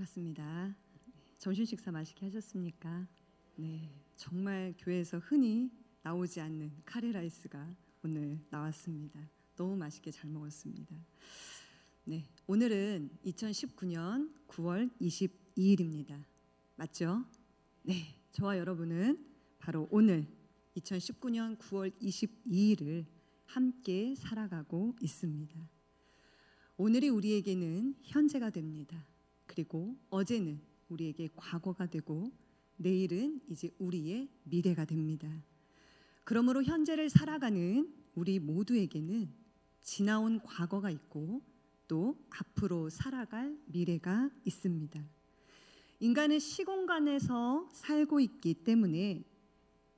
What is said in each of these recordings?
반갑습니다. 점심 식사 맛있게 하셨습니까? 네, 정말 교회에서 흔히 나오지 않는 카레 라이스가 오늘 나왔습니다. 너무 맛있게 잘 먹었습니다. 네, 오늘은 2019년 9월 22일입니다. 맞죠? 네, 저와 여러분은 바로 오늘 2019년 9월 22일을 함께 살아가고 있습니다. 오늘이 우리에게는 현재가 됩니다. 그리고 어제는 우리에게 과거가 되고 내일은 이제 우리의 미래가 됩니다. 그러므로 현재를 살아가는 우리 모두에게는 지나온 과거가 있고 또 앞으로 살아갈 미래가 있습니다. 인간은 시공간에서 살고 있기 때문에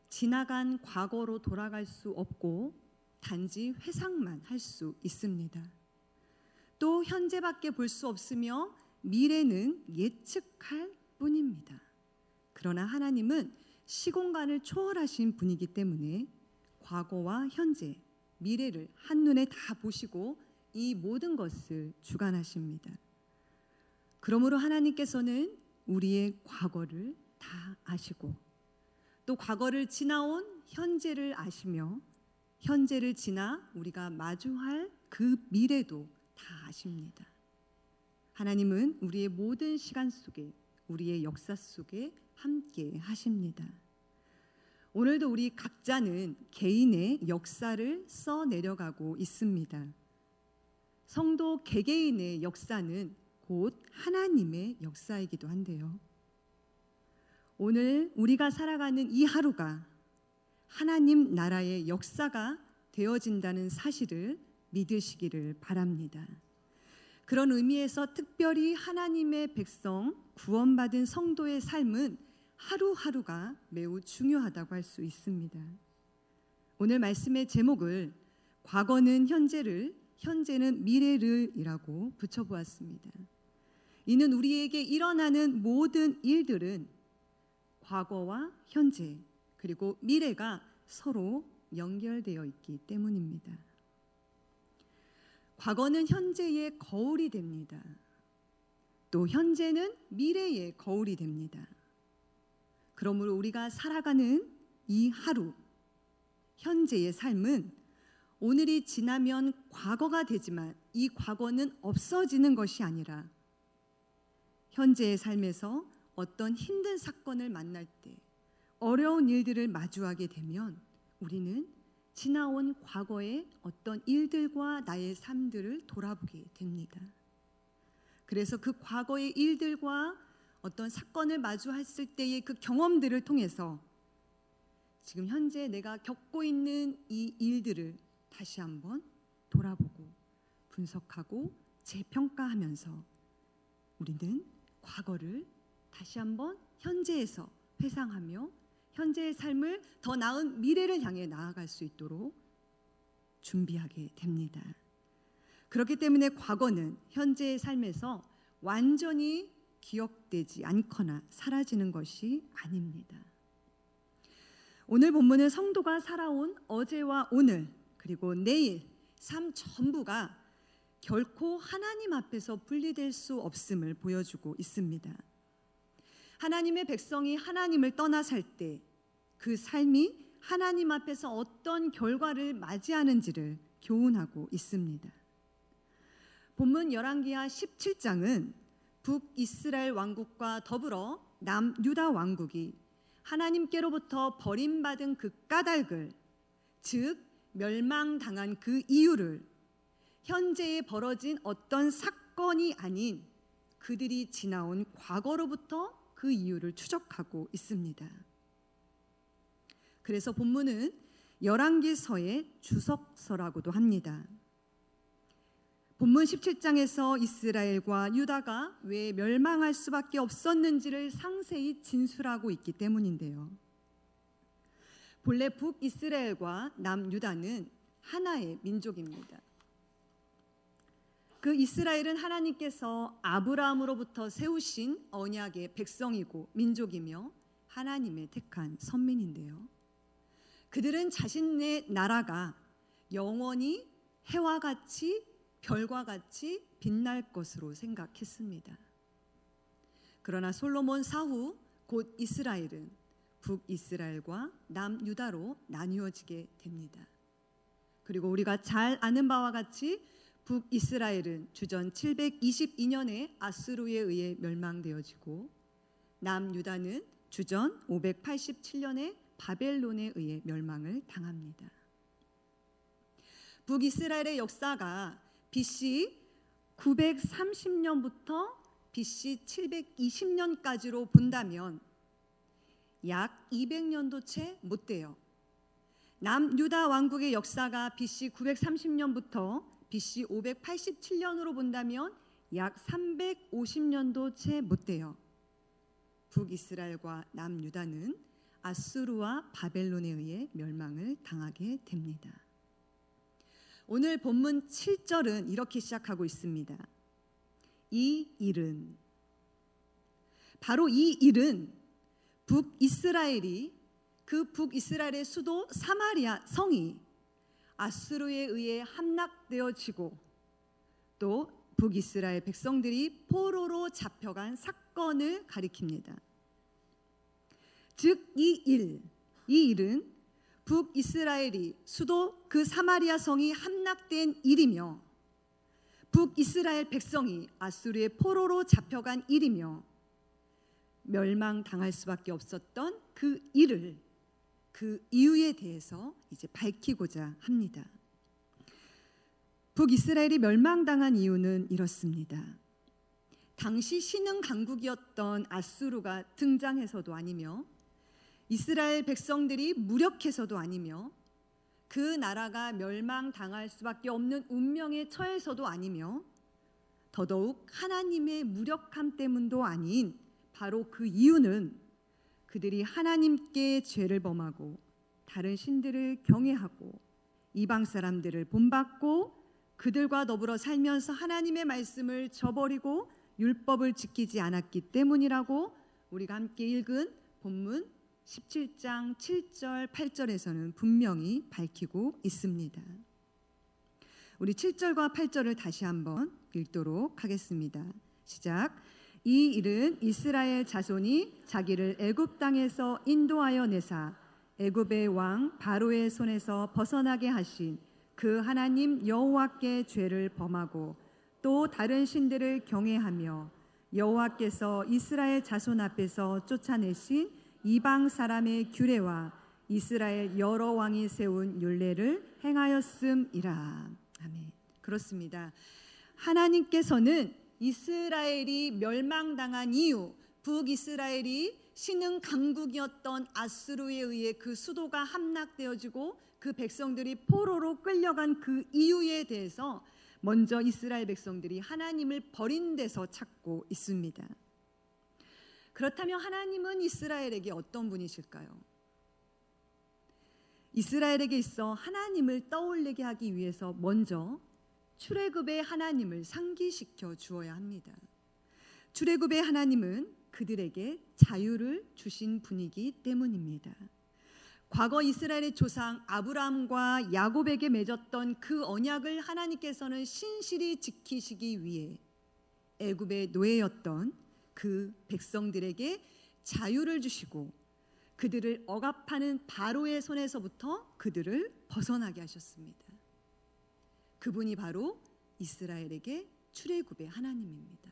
지나간 과거로 돌아갈 수 없고 단지 회상만 할 수 있습니다. 또 현재밖에 볼 수 없으며 미래는 예측할 뿐입니다. 그러나 하나님은 시공간을 초월하신 분이기 때문에 과거와 현재, 미래를 한눈에 다 보시고 이 모든 것을 주관하십니다. 그러므로 하나님께서는 우리의 과거를 다 아시고 또 과거를 지나온 현재를 아시며 현재를 지나 우리가 마주할 그 미래도 다 아십니다. 하나님은 우리의 모든 시간 속에 우리의 역사 속에 함께 하십니다. 오늘도 우리 각자는 개인의 역사를 써 내려가고 있습니다. 성도 개개인의 역사는 곧 하나님의 역사이기도 한데요. 오늘 우리가 살아가는 이 하루가 하나님 나라의 역사가 되어진다는 사실을 믿으시기를 바랍니다. 그런 의미에서 특별히 하나님의 백성 구원받은 성도의 삶은 하루하루가 매우 중요하다고 할 수 있습니다. 오늘 말씀의 제목을 과거는 현재를 현재는 미래를이라고 붙여보았습니다. 이는 우리에게 일어나는 모든 일들은 과거와 현재 그리고 미래가 서로 연결되어 있기 때문입니다. 과거는 현재의 거울이 됩니다. 또 현재는 미래의 거울이 됩니다. 그러므로 우리가 살아가는 이 하루, 현재의 삶은 오늘이 지나면 과거가 되지만 이 과거는 없어지는 것이 아니라 현재의 삶에서 어떤 힘든 사건을 만날 때 어려운 일들을 마주하게 되면 우리는 지나온 과거의 어떤 일들과 나의 삶들을 돌아보게 됩니다. 그래서 그 과거의 일들과 어떤 사건을 마주했을 때의 그 경험들을 통해서 지금 현재 내가 겪고 있는 이 일들을 다시 한번 돌아보고 분석하고 재평가하면서 우리는 과거를 다시 한번 현재에서 회상하며 현재의 삶을 더 나은 미래를 향해 나아갈 수 있도록 준비하게 됩니다. 그렇기 때문에 과거는 현재의 삶에서 완전히 기억되지 않거나 사라지는 것이 아닙니다. 오늘 본문은 성도가 살아온 어제와 오늘 그리고 내일 삶 전부가 결코 하나님 앞에서 분리될 수 없음을 보여주고 있습니다. 하나님의 백성이 하나님을 떠나 살 때 그 삶이 하나님 앞에서 어떤 결과를 맞이하는지를 교훈하고 있습니다. 본문 열왕기하 17장은 북이스라엘 왕국과 더불어 남유다 왕국이 하나님께로부터 버림받은 그 까닭을 즉 멸망당한 그 이유를 현재에 벌어진 어떤 사건이 아닌 그들이 지나온 과거로부터 그 이유를 추적하고 있습니다. 그래서 본문은 열왕기서의 주석서라고도 합니다. 본문 17장에서 이스라엘과 유다가 왜 멸망할 수밖에 없었는지를 상세히 진술하고 있기 때문인데요. 본래 북이스라엘과 남유다는 하나의 민족입니다. 그 이스라엘은 하나님께서 아브라함으로부터 세우신 언약의 백성이고 민족이며 하나님의 택한 선민인데요. 그들은 자신의 나라가 영원히 해와 같이 별과 같이 빛날 것으로 생각했습니다. 그러나 솔로몬 사후 곧 이스라엘은 북이스라엘과 남유다로 나뉘어지게 됩니다. 그리고 우리가 잘 아는 바와 같이 북이스라엘은 주전 722년에 아스루에 의해 멸망되어지고 남유다는 주전 587년에 바벨론에 의해 멸망을 당합니다. 북이스라엘의 역사가 BC 930년부터 BC 720년까지로 본다면 약 200년도 채 못 돼요. 남유다 왕국의 역사가 BC 930년부터 BC 587년으로 본다면 약 350년도 채 못 돼요. 북이스라엘과 남유다는 아수르와 바벨론에 의해 멸망을 당하게 됩니다. 오늘 본문 7절은 이렇게 시작하고 있습니다. 이 일은 바로 이 일은 북이스라엘이 그 북이스라엘의 수도 사마리아 성이 아수르에 의해 함락되어지고 또 북이스라엘 백성들이 포로로 잡혀간 사건을 가리킵니다. 즉 이 일, 이 일은 북이스라엘이 수도 그 사마리아 성이 함락된 일이며 북이스라엘 백성이 아수르의 포로로 잡혀간 일이며 멸망당할 수밖에 없었던 그 일을 그 이유에 대해서 이제 밝히고자 합니다. 북이스라엘이 멸망당한 이유는 이렇습니다. 당시 신흥 강국이었던 아수르가 등장해서도 아니며 이스라엘 백성들이 무력해서도 아니며 그 나라가 멸망당할 수밖에 없는 운명에 처해서도 아니며 더더욱 하나님의 무력함 때문도 아닌 바로 그 이유는 그들이 하나님께 죄를 범하고 다른 신들을 경외하고 이방 사람들을 본받고 그들과 더불어 살면서 하나님의 말씀을 저버리고 율법을 지키지 않았기 때문이라고 우리가 함께 읽은 본문 17장 7절 8절에서는 분명히 밝히고 있습니다. 우리 7절과 8절을 다시 한번 읽도록 하겠습니다. 시작. 이 일은 이스라엘 자손이 자기를 애굽 땅에서 인도하여 내사 애굽의 왕 바로의 손에서 벗어나게 하신 그 하나님 여호와께 죄를 범하고 또 다른 신들을 경외하며 여호와께서 이스라엘 자손 앞에서 쫓아내신 이방 사람의 규례와 이스라엘 여러 왕이 세운 율례를 행하였음이라. 아멘. 그렇습니다. 하나님께서는 이스라엘이 멸망당한 이유, 북이스라엘이 신흥 강국이었던 아스루에 의해 그 수도가 함락되어지고 그 백성들이 포로로 끌려간 그 이유에 대해서 먼저 이스라엘 백성들이 하나님을 버린 데서 찾고 있습니다. 그렇다면 하나님은 이스라엘에게 어떤 분이실까요? 이스라엘에게 있어 하나님을 떠올리게 하기 위해서 먼저 출애굽의 하나님을 상기시켜 주어야 합니다. 출애굽의 하나님은 그들에게 자유를 주신 분이기 때문입니다. 과거 이스라엘의 조상 아브라함과 야곱에게 맺었던 그 언약을 하나님께서는 신실히 지키시기 위해 애굽의 노예였던 그 백성들에게 자유를 주시고 그들을 억압하는 바로의 손에서부터 그들을 벗어나게 하셨습니다. 그분이 바로 이스라엘에게 출애굽의 하나님입니다.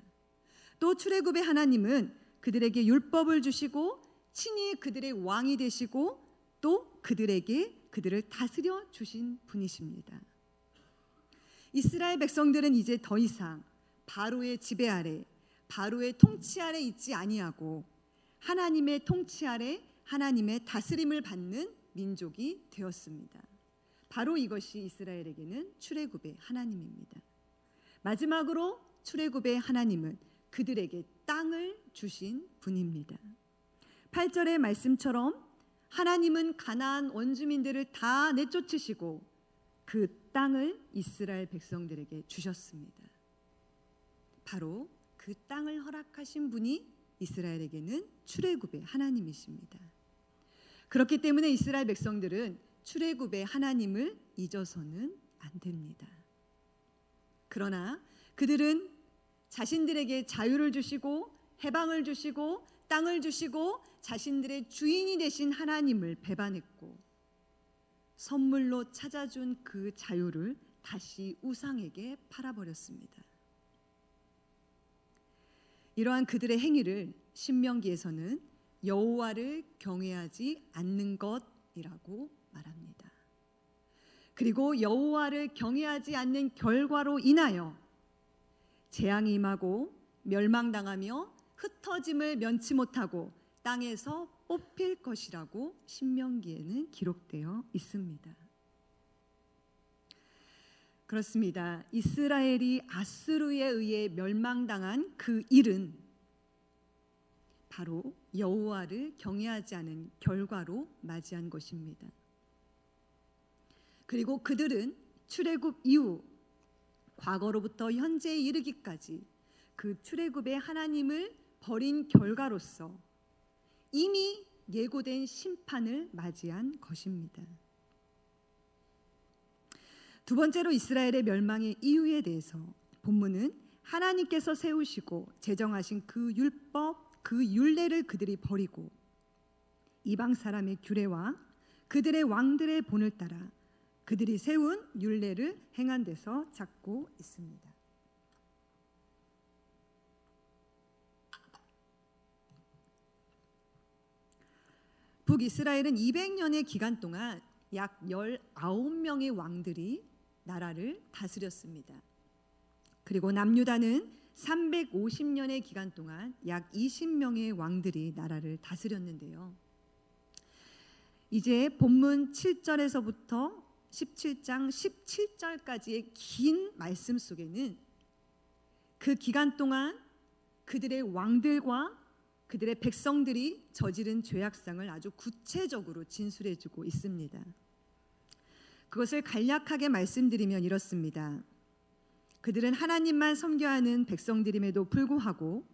또 출애굽의 하나님은 그들에게 율법을 주시고 친히 그들의 왕이 되시고 또 그들에게 그들을 다스려 주신 분이십니다. 이스라엘 백성들은 이제 더 이상 바로의 지배 아래, 바로의 통치 아래 있지 아니하고 하나님의 통치 아래 하나님의 다스림을 받는 민족이 되었습니다. 바로 이것이 이스라엘에게는 출애굽의 하나님입니다. 마지막으로 출애굽의 하나님은 그들에게 땅을 주신 분입니다. 8절의 말씀처럼 하나님은 가나안 원주민들을 다 내쫓으시고 그 땅을 이스라엘 백성들에게 주셨습니다. 바로 그 땅을 허락하신 분이 이스라엘에게는 출애굽의 하나님이십니다. 그렇기 때문에 이스라엘 백성들은 출애굽의 하나님을 잊어서는 안 됩니다. 그러나 그들은 자신들에게 자유를 주시고 해방을 주시고 땅을 주시고 자신들의 주인이 되신 하나님을 배반했고 선물로 찾아준 그 자유를 다시 우상에게 팔아버렸습니다. 이러한 그들의 행위를 신명기에서는 여호와를 경외하지 않는 것이라고 말합니다. 그리고 여호와를 경외하지 않는 결과로 인하여 재앙이 임하고 멸망당하며 흩어짐을 면치 못하고 땅에서 뽑힐 것이라고 신명기에는 기록되어 있습니다. 그렇습니다. 이스라엘이 아스루에 의해 멸망당한 그 일은 바로 여호와를 경외하지 않은 결과로 맞이한 것입니다. 그리고 그들은 출애굽 이후 과거로부터 현재에 이르기까지 그 출애굽의 하나님을 버린 결과로서 이미 예고된 심판을 맞이한 것입니다. 두 번째로 이스라엘의 멸망의 이유에 대해서 본문은 하나님께서 세우시고 제정하신 그 율법, 그 율례를 그들이 버리고 이방 사람의 규례와 그들의 왕들의 본을 따라 그들이 세운 율례를 행한 데서 찾고 있습니다. 북이스라엘은 200년의 기간 동안 약 19명의 왕들이 나라를 다스렸습니다. 그리고 남유다는 350년의 기간 동안 약 20명의 왕들이 나라를 다스렸는데요. 이제 본문 7절에서부터 17장 17절까지의 긴 말씀 속에는 그 기간 동안 그들의 왕들과 그들의 백성들이 저지른 죄악상을 아주 구체적으로 진술해 주고 있습니다. 그것을 간략하게 말씀드리면 이렇습니다. 그들은 하나님만 섬겨하는 백성들임에도 불구하고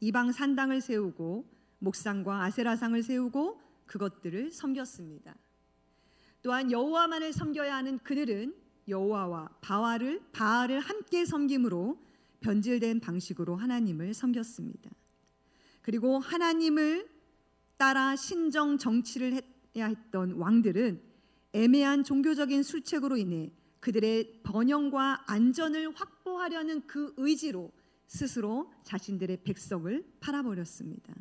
이방 산당을 세우고 목상과 아세라상을 세우고 그것들을 섬겼습니다. 또한 여호와만을 섬겨야 하는 그들은 여호와와 바알을 바알을 함께 섬김으로 변질된 방식으로 하나님을 섬겼습니다. 그리고 하나님을 따라 신정 정치를 해야 했던 왕들은 애매한 종교적인 술책으로 인해 그들의 번영과 안전을 확보하려는 그 의지로 스스로 자신들의 백성을 팔아버렸습니다.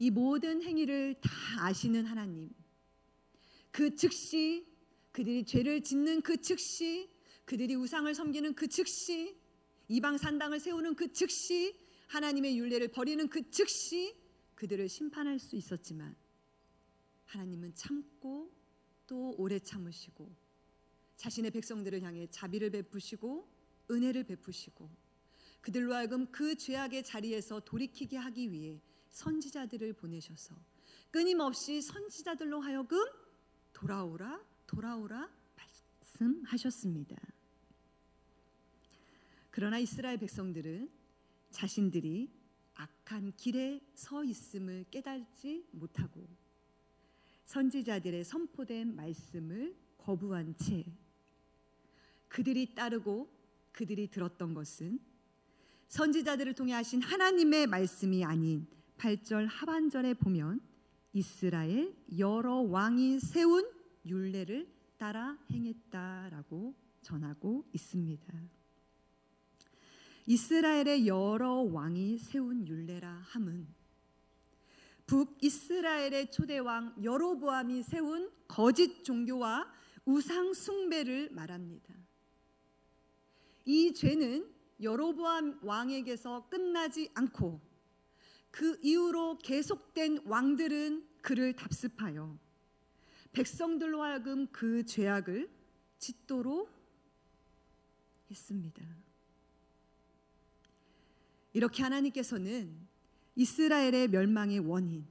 이 모든 행위를 다 아시는 하나님, 그 즉시 그들이 죄를 짓는 그 즉시 그들이 우상을 섬기는 그 즉시 이방 산당을 세우는 그 즉시 하나님의 윤례를 버리는 그 즉시 그들을 심판할 수 있었지만 하나님은 참고 또 오래 참으시고 자신의 백성들을 향해 자비를 베푸시고 은혜를 베푸시고 그들로 하여금 그 죄악의 자리에서 돌이키게 하기 위해 선지자들을 보내셔서 끊임없이 선지자들로 하여금 돌아오라 돌아오라 말씀하셨습니다. 그러나 이스라엘 백성들은 자신들이 악한 길에 서 있음을 깨달지 못하고 선지자들의 선포된 말씀을 거부한 채 그들이 따르고 그들이 들었던 것은 선지자들을 통해 하신 하나님의 말씀이 아닌 8절 하반절에 보면 이스라엘 여러 왕이 세운 율례를 따라 행했다라고 전하고 있습니다. 이스라엘의 여러 왕이 세운 율례라 함은 북이스라엘의 초대 왕 여로보암이 세운 거짓 종교와 우상 숭배를 말합니다. 이 죄는 여로보암 왕에게서 끝나지 않고 그 이후로 계속된 왕들은 그를 답습하여 백성들로 하여금 그 죄악을 짓도록 했습니다. 이렇게 하나님께서는 이스라엘의 멸망의 원인,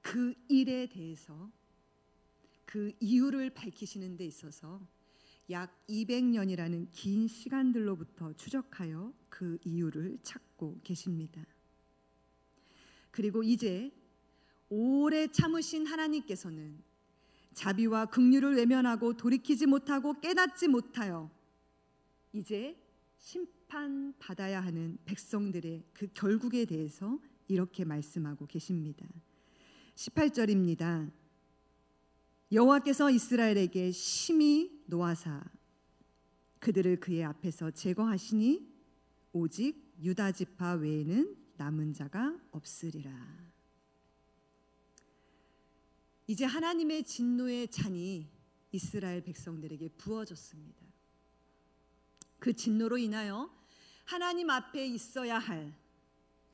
그 일에 대해서 그 이유를 밝히시는 데 있어서 약 200년이라는 긴 시간들로부터 추적하여 그 이유를 찾고 계십니다. 그리고 이제 오래 참으신 하나님께서는 자비와 긍휼을 외면하고 돌이키지 못하고 깨닫지 못하여 이제 심판 받아야 하는 백성들의 그 결국에 대해서 이렇게 말씀하고 계십니다. 18절입니다. 여호와께서 이스라엘에게 심히 노하사 그들을 그의 앞에서 제거하시니 오직 유다 지파 외에는 남은 자가 없으리라. 이제 하나님의 진노의 잔이 이스라엘 백성들에게 부어졌습니다. 그 진노로 인하여 하나님 앞에 있어야 할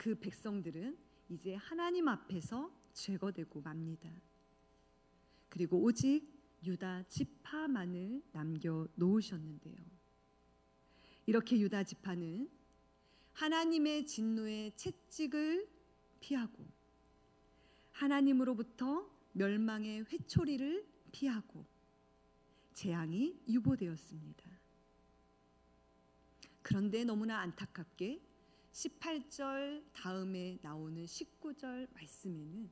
그 백성들은 이제 하나님 앞에서 제거되고 맙니다. 그리고 오직 유다 지파만을 남겨 놓으셨는데요. 이렇게 유다 지파는 하나님의 진노의 채찍을 피하고 하나님으로부터 멸망의 회초리를 피하고 재앙이 유보되었습니다. 그런데 너무나 안타깝게 18절 다음에 나오는 19절 말씀에는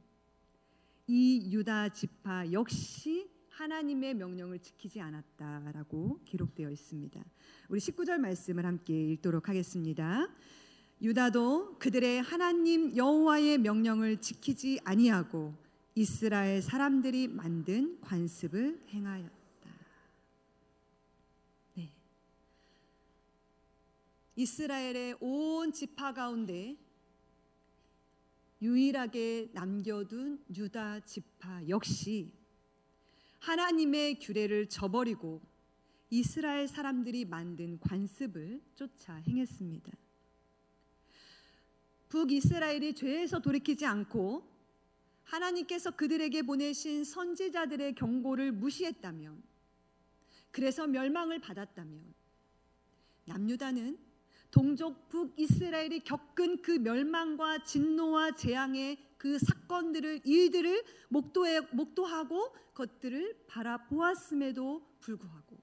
이 유다 지파 역시 하나님의 명령을 지키지 않았다라고 기록되어 있습니다. 우리 19절 말씀을 함께 읽도록 하겠습니다. 유다도 그들의 하나님 여호와의 명령을 지키지 아니하고 이스라엘 사람들이 만든 관습을 행하였다. 네. 이스라엘의 온 지파 가운데 유일하게 남겨둔 유다 지파 역시 하나님의 규례를 저버리고 이스라엘 사람들이 만든 관습을 쫓아 행했습니다. 북이스라엘이 죄에서 돌이키지 않고 하나님께서 그들에게 보내신 선지자들의 경고를 무시했다면 그래서 멸망을 받았다면 남유다는 동족 북이스라엘이 겪은 그 멸망과 진노와 재앙의 그 사건들을 일들을 목도해, 목도하고 것들을 바라보았음에도 불구하고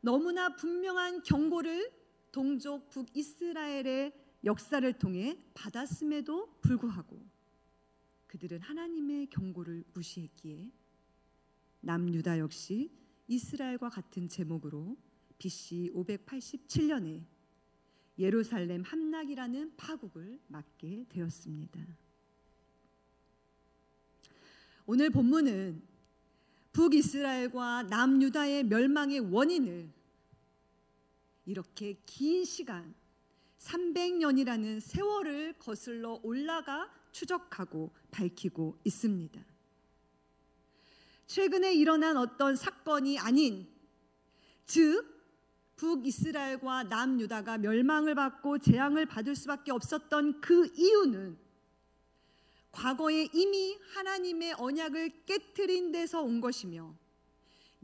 너무나 분명한 경고를 동족 북이스라엘의 역사를 통해 받았음에도 불구하고 그들은 하나님의 경고를 무시했기에 남유다 역시 이스라엘과 같은 제목으로 BC 587년에 예루살렘 함락이라는 파국을 맞게 되었습니다. 오늘 본문은 북이스라엘과 남유다의 멸망의 원인을 이렇게 긴 시간 300년이라는 세월을 거슬러 올라가 추적하고 밝히고 있습니다. 최근에 일어난 어떤 사건이 아닌 즉 북이스라엘과 남유다가 멸망을 받고 재앙을 받을 수밖에 없었던 그 이유는 과거에 이미 하나님의 언약을 깨뜨린 데서 온 것이며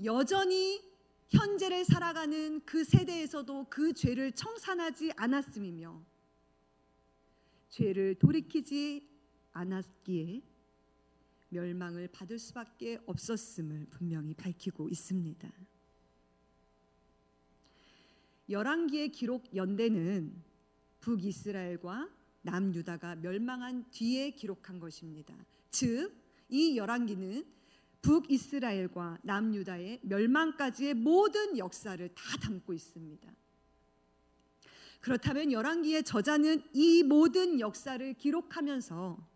여전히 현재를 살아가는 그 세대에서도 그 죄를 청산하지 않았음이며 죄를 돌이키지 않았기에 멸망을 받을 수밖에 없었음을 분명히 밝히고 있습니다. 열왕기의 기록 연대는 북이스라엘과 남유다가 멸망한 뒤에 기록한 것입니다. 즉, 이 열왕기는 북이스라엘과 남유다의 멸망까지의 모든 역사를 다 담고 있습니다. 그렇다면 열왕기의 저자는 이 모든 역사를 기록하면서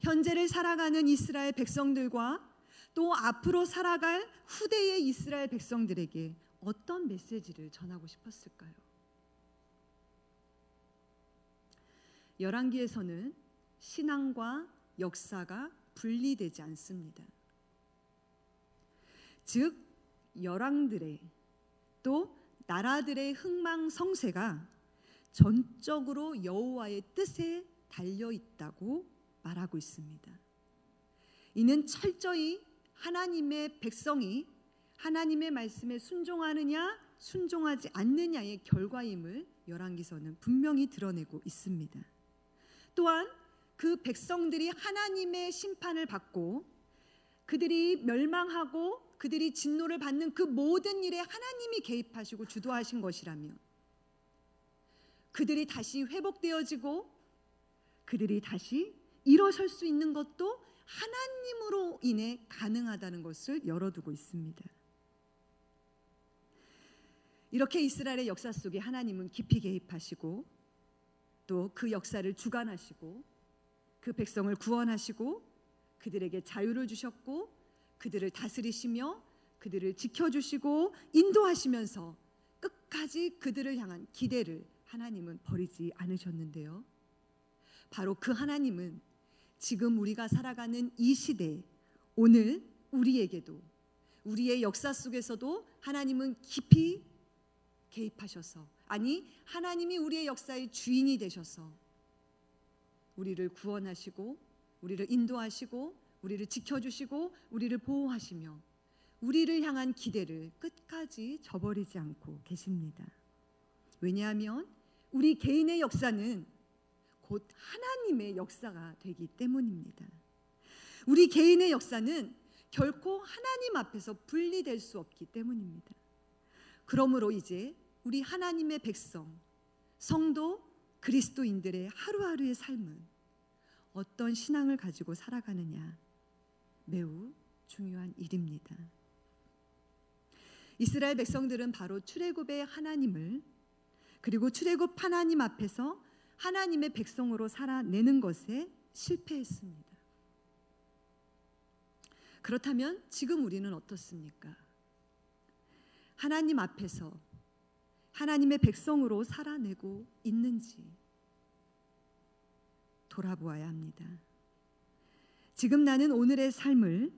현재를 살아가는 이스라엘 백성들과 또 앞으로 살아갈 후대의 이스라엘 백성들에게 어떤 메시지를 전하고 싶었을까요? 열왕기에서는 신앙과 역사가 분리되지 않습니다. 즉 열왕들의 또 나라들의 흥망성쇠가 전적으로 여호와의 뜻에 달려 있다고 말하고 있습니다. 이는 철저히 하나님의 백성이 하나님의 말씀에 순종하느냐 순종하지 않느냐의 결과임을 열왕기서는 분명히 드러내고 있습니다. 또한 그 백성들이 하나님의 심판을 받고 그들이 멸망하고 그들이 진노를 받는 그 모든 일에 하나님이 개입하시고 주도하신 것이라면 그들이 다시 회복되어지고 그들이 다시 일어설 수 있는 것도 하나님으로 인해 가능하다는 것을 열어두고 있습니다. 이렇게 이스라엘의 역사 속에 하나님은 깊이 개입하시고 또 그 역사를 주관하시고 그 백성을 구원하시고 그들에게 자유를 주셨고 그들을 다스리시며 그들을 지켜주시고 인도하시면서 끝까지 그들을 향한 기대를 하나님은 버리지 않으셨는데요. 바로 그 하나님은 지금 우리가 살아가는 이 시대 오늘 우리에게도 우리의 역사 속에서도 하나님은 깊이 개입하셔서 아니 하나님이 우리의 역사의 주인이 되셔서 우리를 구원하시고 우리를 인도하시고 우리를 지켜주시고 우리를 보호하시며 우리를 향한 기대를 끝까지 저버리지 않고 계십니다. 왜냐하면 우리 개인의 역사는 곧 하나님의 역사가 되기 때문입니다. 우리 개인의 역사는 결코 하나님 앞에서 분리될 수 없기 때문입니다. 그러므로 이제 우리 하나님의 백성, 성도, 그리스도인들의 하루하루의 삶은 어떤 신앙을 가지고 살아가느냐 매우 중요한 일입니다. 이스라엘 백성들은 바로 출애굽의 하나님을 그리고 출애굽 하나님 앞에서 하나님의 백성으로 살아내는 것에 실패했습니다. 그렇다면 지금 우리는 어떻습니까? 하나님 앞에서 하나님의 백성으로 살아내고 있는지 돌아보아야 합니다. 지금 나는 오늘의 삶을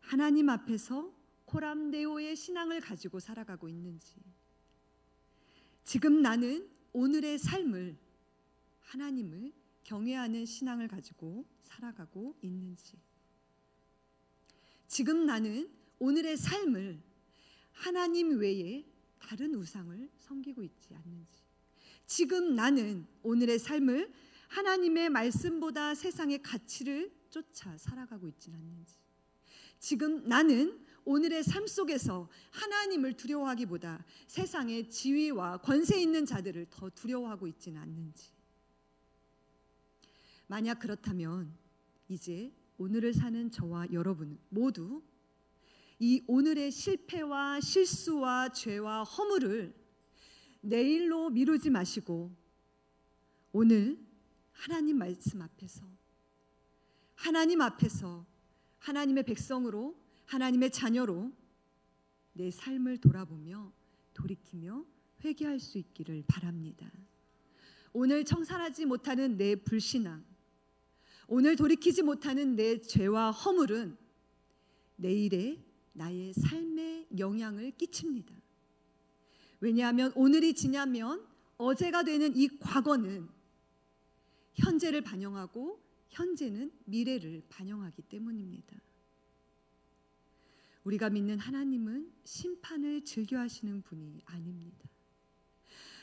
하나님 앞에서 코람데오의 신앙을 가지고 살아가고 있는지 지금 나는 오늘의 삶을 하나님을 경외하는 신앙을 가지고 살아가고 있는지 지금 나는 오늘의 삶을 하나님 외에 다른 우상을 섬기고 있지 않는지. 지금 나는 오늘의 삶을 하나님의 말씀보다 세상의 가치를 쫓아 살아가고 있지는 않는지. 지금 나는 오늘의 삶 속에서 하나님을 두려워하기보다 세상의 지위와 권세 있는 자들을 더 두려워하고 있지는 않는지. 만약 그렇다면 이제 오늘을 사는 저와 여러분 모두 이 오늘의 실패와 실수와 죄와 허물을 내일로 미루지 마시고 오늘 하나님 말씀 앞에서 하나님 앞에서 하나님의 백성으로 하나님의 자녀로 내 삶을 돌아보며 돌이키며 회개할 수 있기를 바랍니다. 오늘 청산하지 못하는 내 불신앙, 오늘 돌이키지 못하는 내 죄와 허물은 내일의 나의 삶에 영향을 끼칩니다. 왜냐하면 오늘이 지나면 어제가 되는 이 과거는 현재를 반영하고 현재는 미래를 반영하기 때문입니다. 우리가 믿는 하나님은 심판을 즐겨 하시는 분이 아닙니다.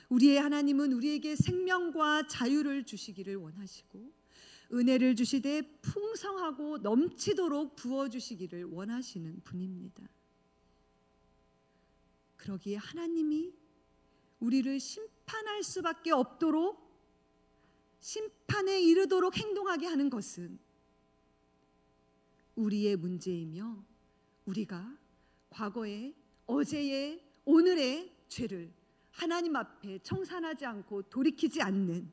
우리의 하나님은 우리에게 생명과 자유를 주시기를 원하시고 은혜를 주시되 풍성하고 넘치도록 부어 주시기를 원하시는 분입니다. 그러기에 하나님이 우리를 심판할 수밖에 없도록 심판에 이르도록 행동하게 하는 것은 우리의 문제이며 우리가 과거의 어제의 오늘의 죄를 하나님 앞에 청산하지 않고 돌이키지 않는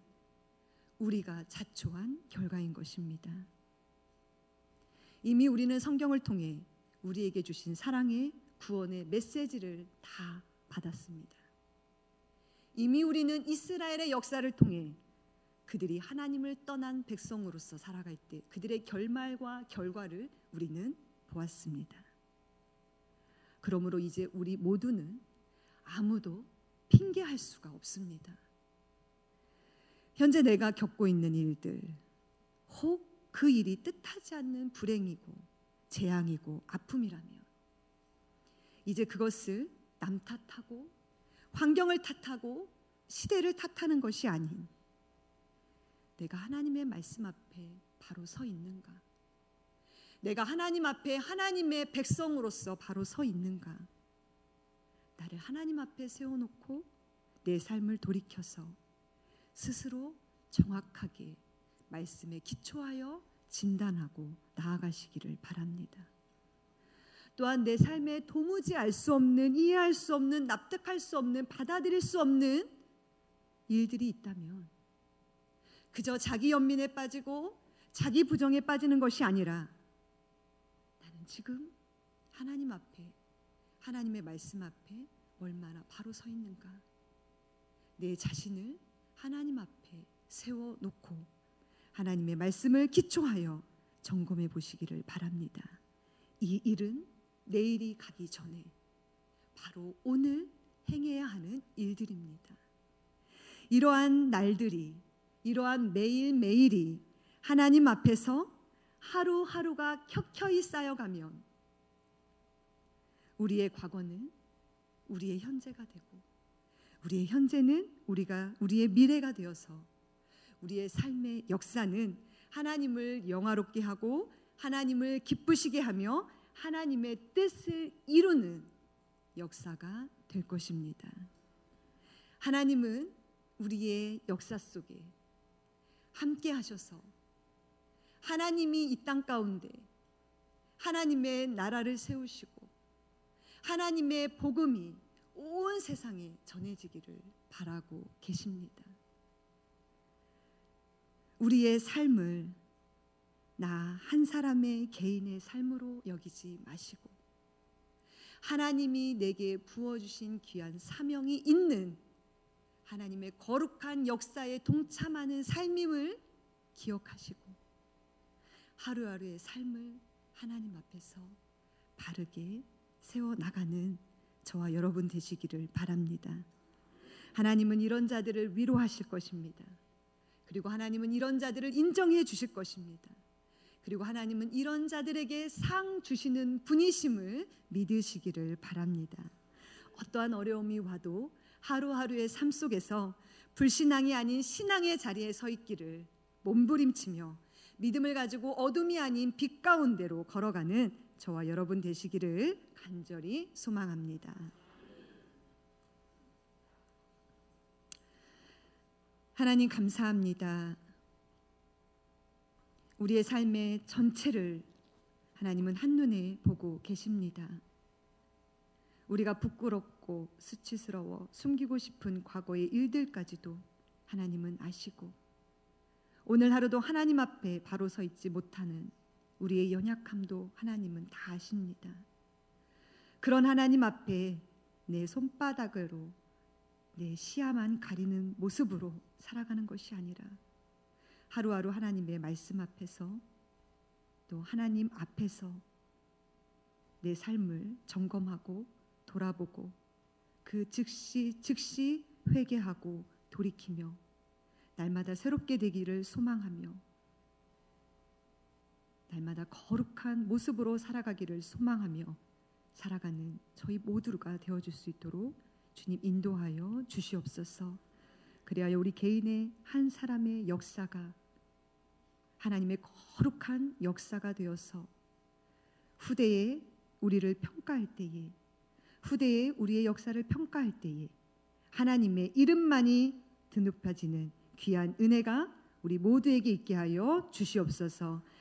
우리가 자초한 결과인 것입니다. 이미 우리는 성경을 통해 우리에게 주신 사랑의 구원의 메시지를 다 받았습니다. 이미 우리는 이스라엘의 역사를 통해 그들이 하나님을 떠난 백성으로서 살아갈 때 그들의 결말과 결과를 우리는 보았습니다. 그러므로 이제 우리 모두는 아무도 핑계할 수가 없습니다. 현재 내가 겪고 있는 일들, 혹 그 일이 뜻하지 않는 불행이고 재앙이고 아픔이라면 이제 그것을 남 탓하고 환경을 탓하고 시대를 탓하는 것이 아닌 내가 하나님의 말씀 앞에 바로 서 있는가? 내가 하나님 앞에 하나님의 백성으로서 바로 서 있는가? 나를 하나님 앞에 세워놓고 내 삶을 돌이켜서 스스로 정확하게 말씀에 기초하여 진단하고 나아가시기를 바랍니다. 또한 내 삶에 도무지 알 수 없는 이해할 수 없는 납득할 수 없는 받아들일 수 없는 일들이 있다면 그저 자기 연민에 빠지고 자기 부정에 빠지는 것이 아니라 나는 지금 하나님 앞에 하나님의 말씀 앞에 얼마나 바로 서 있는가 내 자신을 하나님 앞에 세워 놓고 하나님의 말씀을 기초하여 점검해 보시기를 바랍니다. 이 일은 내일이 가기 전에 바로 오늘 행해야 하는 일들입니다. 이러한 날들이 이러한 매일매일이 하나님 앞에서 하루하루가 켜켜이 쌓여가면 우리의 과거는 우리의 현재가 되고 우리의 현재는 우리가 우리의 미래가 되어서 우리의 삶의 역사는 하나님을 영화롭게 하고 하나님을 기쁘시게 하며 하나님의 뜻을 이루는 역사가 될 것입니다. 하나님은 우리의 역사 속에 함께 하셔서 하나님이 이 땅 가운데 하나님의 나라를 세우시고 하나님의 복음이 온 세상에 전해지기를 바라고 계십니다. 우리의 삶을 나 한 사람의 개인의 삶으로 여기지 마시고 하나님이 내게 부어주신 귀한 사명이 있는 하나님의 거룩한 역사에 동참하는 삶임을 기억하시고 하루하루의 삶을 하나님 앞에서 바르게 세워 나가는 저와 여러분 되시기를 바랍니다. 하나님은 이런 자들을 위로하실 것입니다. 그리고 하나님은 이런 자들을 인정해 주실 것입니다. 그리고 하나님은 이런 자들에게 상 주시는 분이심을 믿으시기를 바랍니다. 어떠한 어려움이 와도 하루하루의 삶 속에서 불신앙이 아닌 신앙의 자리에 서 있기를 몸부림치며 믿음을 가지고 어둠이 아닌 빛 가운데로 걸어가는 저와 여러분 되시기를 간절히 소망합니다. 하나님 감사합니다. 우리의 삶의 전체를 하나님은 한눈에 보고 계십니다. 우리가 부끄럽고 수치스러워 숨기고 싶은 과거의 일들까지도 하나님은 아시고 오늘 하루도 하나님 앞에 바로 서 있지 못하는 우리의 연약함도 하나님은 다 아십니다. 그런 하나님 앞에 내 손바닥으로 내 시야만 가리는 모습으로 살아가는 것이 아니라 하루하루 하나님의 말씀 앞에서 또 하나님 앞에서 내 삶을 점검하고 돌아보고 그 즉시 즉시 회개하고 돌이키며 날마다 새롭게 되기를 소망하며 날마다 거룩한 모습으로 살아가기를 소망하며 살아가는 저희 모두가 되어줄 수 있도록 주님 인도하여 주시옵소서. 그래야 우리 개인의 한 사람의 역사가 하나님의 거룩한 역사가 되어서 후대에 우리를 평가할 때에 후대에 우리의 역사를 평가할 때에 하나님의 이름만이 드높아지는 귀한 은혜가 우리 모두에게 있게 하여 주시옵소서.